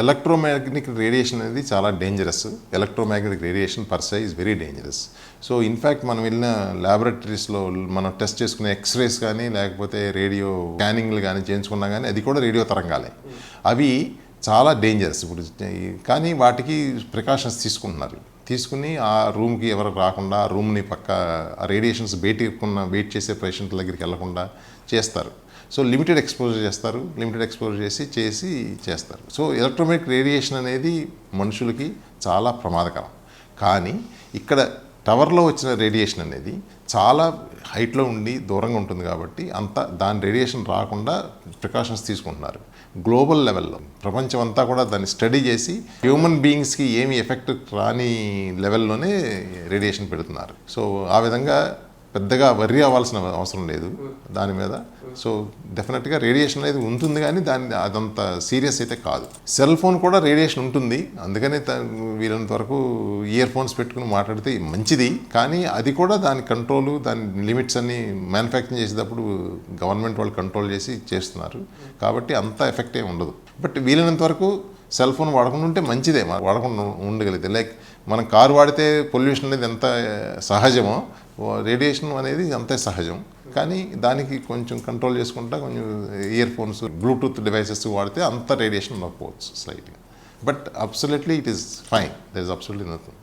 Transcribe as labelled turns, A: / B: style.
A: Electromagnetic radiation అనేది చాలా dangerous electromagnetic radiation per se is very dangerous so in fact మనం వెళ్ళిన ల్యాబొరేటరీస్లో మనం టెస్ట్ చేసుకునే ఎక్స్రేస్ కానీ లేకపోతే రేడియో స్కానింగ్లు కానీ చేయించుకున్నా కానీ అది కూడా రేడియో తరంగాలే. అవి చాలా డేంజరస్ ఇప్పుడు కానీ వాటికి ప్రికాషన్స్ తీసుకుంటున్నారు. తీసుకుని ఆ రూమ్కి ఎవరు రాకుండా ఆ రూమ్ని పక్క రేడియేషన్స్ బయటకున్న వెయిట్ చేసే పేషెంట్ల దగ్గరికి వెళ్ళకుండా చేస్తారు. సో లిమిటెడ్ ఎక్స్పోజర్ చేస్తారు. లిమిటెడ్ ఎక్స్పోజర్ చేసి చేసి చేస్తారు. సో ఎలక్ట్రోమెటిక్ రేడియేషన్ అనేది మనుషులకి చాలా ప్రమాదకరం. కానీ ఇక్కడ టవర్లో వచ్చిన రేడియేషన్ అనేది చాలా హైట్లో ఉండి దూరంగా ఉంటుంది కాబట్టి అంత దాని రేడియేషన్ రాకుండా ప్రికాషన్స్ తీసుకుంటున్నారు. గ్లోబల్ లెవెల్లో ప్రపంచం అంతా కూడా దాన్ని స్టడీ చేసి హ్యూమన్ బీయింగ్స్కి ఏమి ఎఫెక్ట్ రాని లెవెల్లోనే రేడియేషన్ పెడుతున్నారు. సో ఆ విధంగా పెద్దగా వర్రీ అవ్వాల్సిన అవసరం లేదు దాని మీద. సో డెఫినెట్గా రేడియేషన్ అనేది ఉంటుంది కానీ దాని అదంత సీరియస్ అయితే కాదు. సెల్ ఫోన్ కూడా రేడియేషన్ ఉంటుంది. అందుకనే త- వీలైనంత వరకు ఇయర్ ఫోన్స్ పెట్టుకుని మాట్లాడితే మంచిది. కానీ అది కూడా దాని కంట్రోలు దాని లిమిట్స్ అన్ని మ్యానుఫ్యాక్చరింగ్ చేసేటప్పుడు గవర్నమెంట్ వాళ్ళు కంట్రోల్ చేసి చేస్తున్నారు. కాబట్టి అంత ఎఫెక్ట్ ఏమి ఉండదు. బట్ వీలైనంత వరకు సెల్ ఫోన్ వాడకుండా ఉంటే మంచిదే మనం వాడకుండా ఉండగలిగితే. లైక్ మనం కారు వాడితే పొల్యూషన్ అనేది ఎంత సహజమో రేడియేషన్ అనేది అంతే సహజం. కానీ దానికి కొంచెం కంట్రోల్ చేసుకుంటా కొంచెం ఇయర్ ఫోన్స్ బ్లూటూత్ డివైసెస్ వాడితే అంత రేడియేషన్ ఉండకపోవచ్చు స్లైట్గా. But absolutely it is fine. There is absolutely nothing.